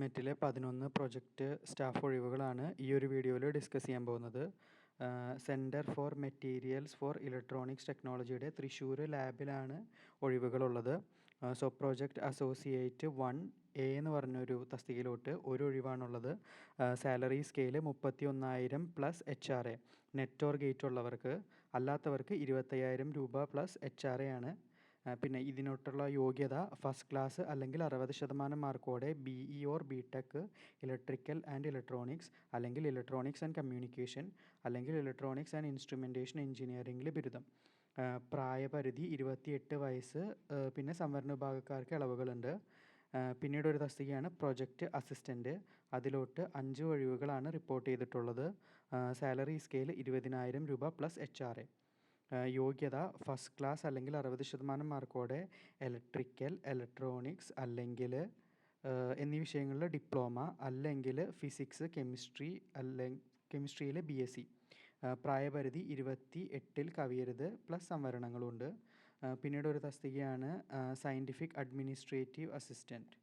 നെറ്റിലെ പതിനൊന്ന് project staff ഒഴിവുകളാണ് ഈ ഒരു വീഡിയോയിൽ ഡിസ്കസ് ചെയ്യാൻ പോകുന്നത്. Centre for materials for electronics ടെക്നോളജിയുടെ തൃശ്ശൂർ ലാബിലാണ് ഒഴിവുകളുള്ളത്. So project associate one A എന്ന് പറഞ്ഞൊരു തസ്തികയിലോട്ട് ഒരു ഒഴിവാണുള്ളത്. സാലറി സ്കെയിൽ മുപ്പത്തി ഒന്നായിരം plus H R A. NET or GATE ഉള്ളവർക്ക് അല്ലാത്തവർക്ക് ഇരുപത്തയ്യായിരം രൂപ പ്ലസ് എച്ച് ആർ എ ആണ്. പിന്നെ ഇതിനോട്ടുള്ള യോഗ്യത ഫസ്റ്റ് ക്ലാസ് അല്ലെങ്കിൽ അറുപത് ശതമാനം മാർക്കോടെ B E or B tech electrical and electronics അല്ലെങ്കിൽ ഇലക്ട്രോണിക്സ് ആൻഡ് കമ്മ്യൂണിക്കേഷൻ അല്ലെങ്കിൽ ഇലക്ട്രോണിക്സ് ആൻഡ് ഇൻസ്ട്രുമെന്റേഷൻ എഞ്ചിനീയറിംഗിൽ ബിരുദം. പ്രായപരിധി ഇരുപത്തിയെട്ട് വയസ്സ് പിന്നെ സംവരണ വിഭാഗക്കാർക്ക് ഇളവുകളുണ്ട്. പിന്നീട് ഒരു തസ്തികയാണ് പ്രൊജക്റ്റ് അസിസ്റ്റന്റ് അതിലോട്ട് അഞ്ച് ഒഴിവുകളാണ് റിപ്പോർട്ട് ചെയ്തിട്ടുള്ളത്. സാലറി സ്കെയിൽ ഇരുപതിനായിരം രൂപ പ്ലസ് എച്ച് ആർ എ യോഗ്യത ഫസ്റ്റ് ക്ലാസ് അല്ലെങ്കിൽ അറുപത് ശതമാനം മാർക്കോടെ ഇലക്ട്രിക്കൽ ഇലക്ട്രോണിക്സ് അല്ലെങ്കിൽ എന്നീ വിഷയങ്ങളിൽ ഡിപ്ലോമ അല്ലെങ്കിൽ ഫിസിക്സ് കെമിസ്ട്രി അല്ലെങ്കിൽ കെമിസ്ട്രിയിലെ ബി എസ് സി പ്രായപരിധി ഇരുപത്തി എട്ടിൽ കവിയരുത് പ്ലസ് സംവരണങ്ങളുണ്ട്. പിന്നീട് ഒരു തസ്തികയാണ് സയന്റിഫിക് അഡ്മിനിസ്ട്രേറ്റീവ് അസിസ്റ്റന്റ്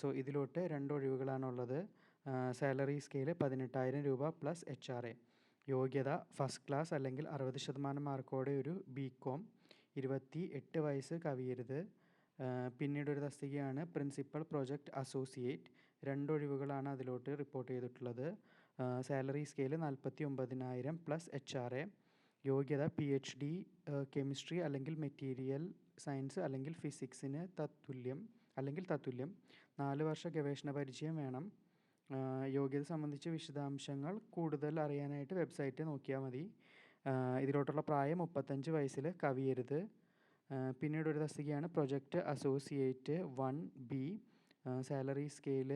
സോ ഇതിലോട്ട് രണ്ട് ഒഴിവുകളാണുള്ളത്. സാലറി സ്കെയിൽ പതിനെട്ടായിരം രൂപ പ്ലസ് എച്ച് ആർ എ യോഗ്യത ഫസ്റ്റ് ക്ലാസ് അല്ലെങ്കിൽ അറുപത് ശതമാനം മാർക്കോടെ ഒരു ബി കോം ഇരുപത്തി എട്ട് വയസ്സ് കവിയരുത്. പിന്നീട് ഒരു തസ്തികയാണ് പ്രിൻസിപ്പൽ പ്രോജക്റ്റ് അസോസിയേറ്റ് രണ്ടൊഴിവുകളാണ് അതിലോട്ട് റിപ്പോർട്ട് ചെയ്തിട്ടുള്ളത്. സാലറി സ്കെയിൽ നാൽപ്പത്തി ഒമ്പതിനായിരം പ്ലസ് എച്ച് ആർ എ യോഗ്യത പി എച്ച് ഡി കെമിസ്ട്രി അല്ലെങ്കിൽ മെറ്റീരിയൽ സയൻസ് അല്ലെങ്കിൽ ഫിസിക്സിന് തത്തുല്യം അല്ലെങ്കിൽ തത്തുല്യം. നാല് വർഷ ഗവേഷണ പരിചയം വേണം. യോഗ്യത സംബന്ധിച്ച വിശദാംശങ്ങൾ കൂടുതൽ അറിയാനായിട്ട് വെബ്സൈറ്റ് നോക്കിയാൽ മതി. ഇതിലോട്ടുള്ള പ്രായം മുപ്പത്തഞ്ച് വയസ്സിൽ കവിയരുത്. പിന്നീട് ഒരു തസ്തികയാണ് project associate one B. Salary scale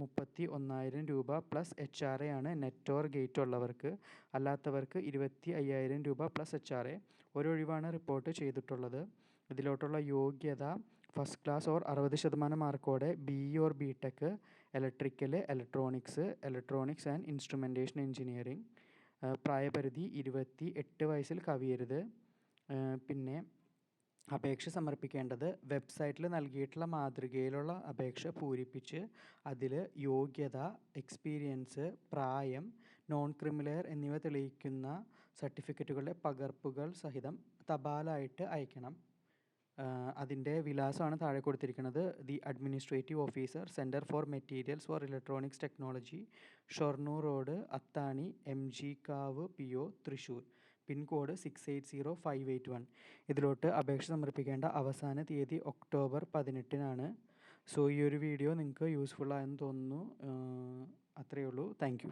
മുപ്പത്തി ഒന്നായിരം രൂപ പ്ലസ് എച്ച് ആർ എ ആണ് നെറ്റ് ഓർ ഗേറ്റ് ഉള്ളവർക്ക്. അല്ലാത്തവർക്ക് ഇരുപത്തി അയ്യായിരം രൂപ പ്ലസ് എച്ച് ആർ എ. ഒരൊഴിവാണ് റിപ്പോർട്ട് ചെയ്തിട്ടുള്ളത്. ഇതിലോട്ടുള്ള യോഗ്യത ഫസ്റ്റ് ക്ലാസ് ഓർ അറുപത് ശതമാനം മാർക്കോടെ B E or B tech electrical electronics electronics and instrumentation engineering പ്രായപരിധി ഇരുപത്തി എട്ട് വയസ്സിൽ കവിയരുത്. പിന്നെ അപേക്ഷ സമർപ്പിക്കേണ്ടത് വെബ്സൈറ്റിൽ നൽകിയിട്ടുള്ള മാതൃകയിലുള്ള അപേക്ഷ പൂരിപ്പിച്ച് അതിൽ യോഗ്യത എക്സ്പീരിയൻസ് പ്രായം നോൺ ക്രിമിലെയർ എന്നിവ തെളിയിക്കുന്ന സർട്ടിഫിക്കറ്റുകളുടെ പകർപ്പുകൾ സഹിതം തപാലായിട്ട് അയക്കണം. അതിന്റെ വിലാസമാണ് താഴെ കൊടുത്തിരിക്കുന്നത്. The administrative officer centre for materials for electronics technology Shoranur road Athani M G Kavu P O Thrissur pincode six eight zero five eight one ഇതിലോട്ട് അപേക്ഷ സമർപ്പിക്കേണ്ട അവസാന തീയതി ഒക്ടോബർ പതിനെട്ടിനാണ്. സോ ഈ ഒരു വീഡിയോ നിങ്ങൾക്ക് യൂസ്ഫുൾ ആയെന്ന് തോന്നുന്നു. അത്രയേ ഉള്ളൂ. താങ്ക്